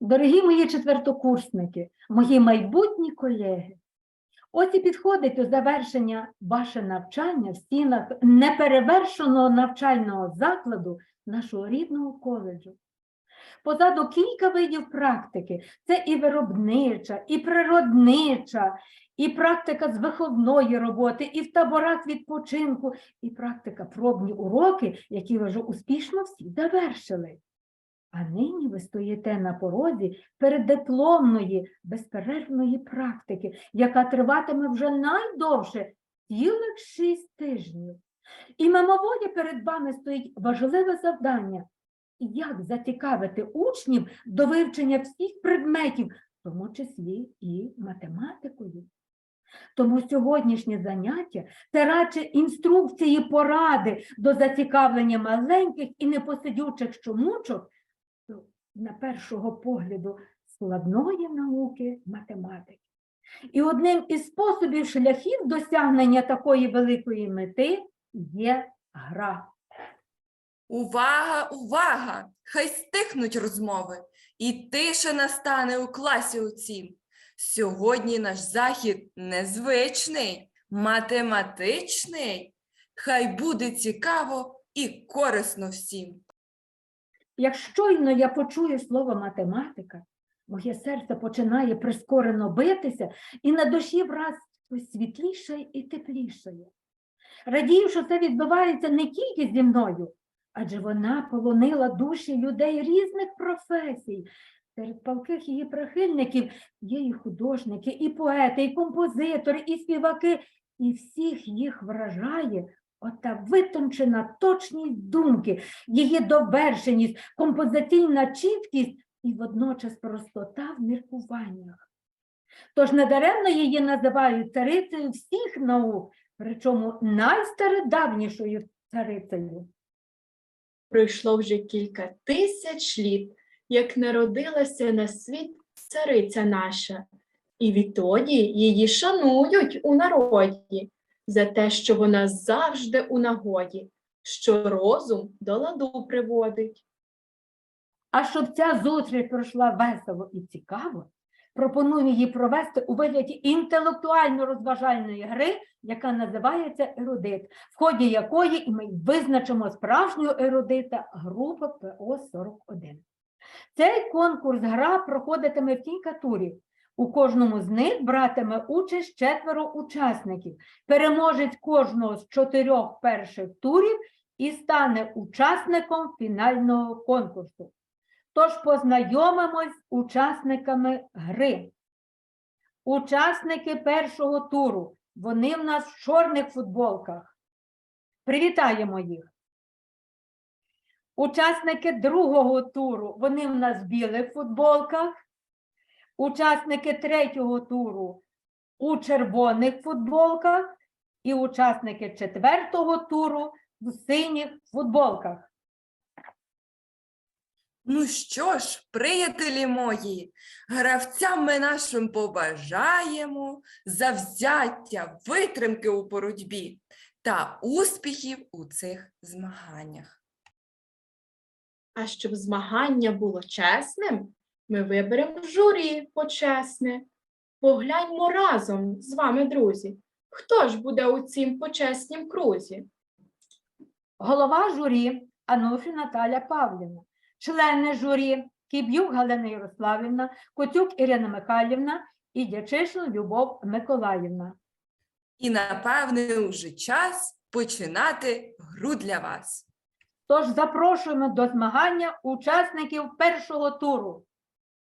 Дорогі мої четвертокурсники, мої майбутні колеги, ось і підходить до завершення ваше навчання в стінах неперевершеного навчального закладу нашого рідного коледжу. Позаду кілька видів практики. Це і виробнича, і природнича, і практика з виховної роботи, і в таборах відпочинку, і практика пробні уроки, які ви вже успішно всі завершили. А нині ви стоїте на порозі переддипломної безперервної практики, яка триватиме вже найдовше цілих шість тижнів. І мимоволі перед вами стоїть важливе завдання, як зацікавити учнів до вивчення всіх предметів, в тому числі і математикою. Тому сьогоднішнє заняття це радше інструкції поради до зацікавлення маленьких і непосидючих чомучок на першого погляду складної науки математики. І одним із способів шляхів досягнення такої великої мети є гра. Увага, увага! Хай стихнуть розмови, і тиша настане у класі у цім. Сьогодні наш захід незвичний, математичний. Хай буде цікаво і корисно всім. Як щойно я почую слово математика, моє серце починає прискорено битися, і на душі враз щось світлішає і теплішає. Радію, що це відбувається не тільки зі мною, адже вона полонила душі людей різних професій. Серед палких її прихильників є і художники, і поети, і композитори, і співаки, і всіх їх вражає ота витончена точність думки, її довершеність, композиційна чіткість і водночас простота в міркуваннях. Тож недаремно її називають царицею всіх наук, причому найстародавнішою царицею. Пройшло вже кілька тисяч літ, як народилася на світ цариця наша, і відтоді її шанують у народі за те, що вона завжди у нагоді, що розум до ладу приводить. А щоб ця зустріч пройшла весело і цікаво, пропоную її провести у вигляді інтелектуально-розважальної гри, яка називається ерудит, в ході якої ми визначимо справжнього ерудита групи ПО-41. Цей конкурс гра проходитиме в кілька. У кожному з них братиме участь четверо учасників. Переможець кожного з чотирьох перших турів і стане учасником фінального конкурсу. Тож познайомимось з учасниками гри. Учасники першого туру. Вони в нас в чорних футболках. Привітаємо їх. Учасники другого туру. Вони в нас в білих футболках. Учасники третього туру у червоних футболках. І учасники четвертого туру в синіх футболках. Ну що ж, приятелі мої, гравцям ми нашим побажаємо завзяття, витримки у боротьбі та успіхів у цих змаганнях. А щоб змагання було чесним, ми виберемо журі почесне. Погляньмо разом з вами, друзі, хто ж буде у цім почеснім крузі? Голова журі Ануфрі Наталя Павлівна, члени журі Кіб'юк Галина Ярославівна, Котюк Ірина Михайлівна і Дячишин Любов Миколаївна. І напевне уже час починати гру для вас. Тож запрошуємо до змагання учасників першого туру.